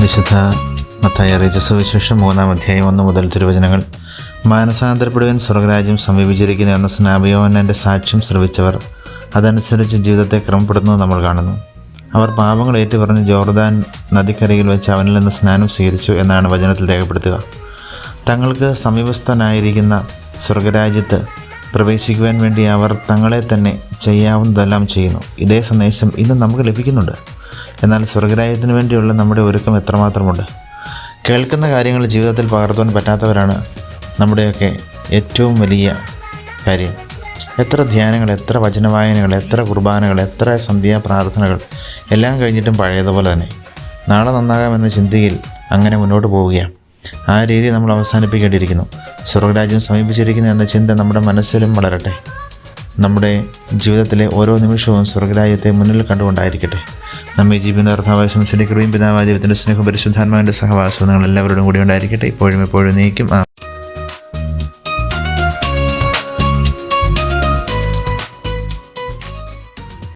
വിശുദ്ധ മത്തായി അറിയിച്ച സുവിശേഷം മൂന്നാം അധ്യായം ഒന്ന് മുതൽ തിരുവചനങ്ങൾ. മാനസാന്തരപ്പെടുവാൻ സ്വർഗരാജ്യം സമീപിച്ചിരിക്കുന്നു എന്ന സ്നാപയോവനന്റെ സാക്ഷ്യം ശ്രവിച്ചവർ. അതനുസരിച്ച് ജീവിതത്തെ ക്രമപ്പെടുന്നത് നമ്മൾ കാണുന്നു. അവർ പാപങ്ങൾ ഏറ്റുപറഞ്ഞ് ജോർദാൻ നദിക്കരയിൽ വെച്ച് അവനിൽ നിന്ന് സ്നാനം സ്വീകരിച്ചു എന്നാണ് വചനത്തിൽ രേഖപ്പെടുത്തുക. തങ്ങൾക്ക് സമീപസ്ഥനായിരിക്കുന്ന സ്വർഗരാജ്യത്ത് പ്രവേശിക്കുവാൻ വേണ്ടി അവർ തങ്ങളെ തന്നെ ചെയ്യാവുന്നതെല്ലാം ചെയ്യുന്നു. ഇതേ സന്ദേശം ഇന്ന് നമുക്ക് ലഭിക്കുന്നുണ്ട്. എന്നാൽ സ്വർഗരാജ്യത്തിന് വേണ്ടിയുള്ള നമ്മുടെ ഒരുക്കം എത്രമാത്രമുണ്ട്? കേൾക്കുന്ന കാര്യങ്ങൾ ജീവിതത്തിൽ പകർത്തുവാൻ പറ്റാത്തവരാണ് നമ്മുടെയൊക്കെ ഏറ്റവും വലിയ കാര്യം. എത്ര ധ്യാനങ്ങൾ എത്ര വചനവായനകൾ എത്ര കുർബാനകൾ എത്ര സന്ധ്യാ പ്രാർത്ഥനകൾ എല്ലാം കഴിഞ്ഞിട്ടും പഴയതുപോലെ തന്നെ. നാളെ നന്നാകാമെന്ന ചിന്തയിൽ അങ്ങനെ മുന്നോട്ട് പോവുകയാണ്. ആ രീതി നമ്മൾ അവസാനിപ്പിക്കേണ്ടിയിരിക്കുന്നു. സ്വർഗരാജ്യം സമീപിച്ചിരിക്കുന്നു എന്ന ചിന്ത നമ്മുടെ മനസ്സിലും വളരട്ടെ. നമ്മുടെ ജീവിതത്തിലെ ഓരോ നിമിഷവും സ്വർഗരാജ്യത്തെ മുന്നിൽ കണ്ടുകൊണ്ടായിരിക്കട്ടെ. നമ്മെ ജീവിക്കുന്ന അർത്ഥാവശ്യം സംശയിക്കുകയും പിതാവായ ദൈവത്തിന്റെ സ്നേഹം പരിശുദ്ധാത്മാവിന്റെ സഹവാസവും നിങ്ങൾ എല്ലാവരോടും കൂടി ഉണ്ടായിരിക്കട്ടെ. ഇപ്പോഴും എപ്പോഴും നീക്കും.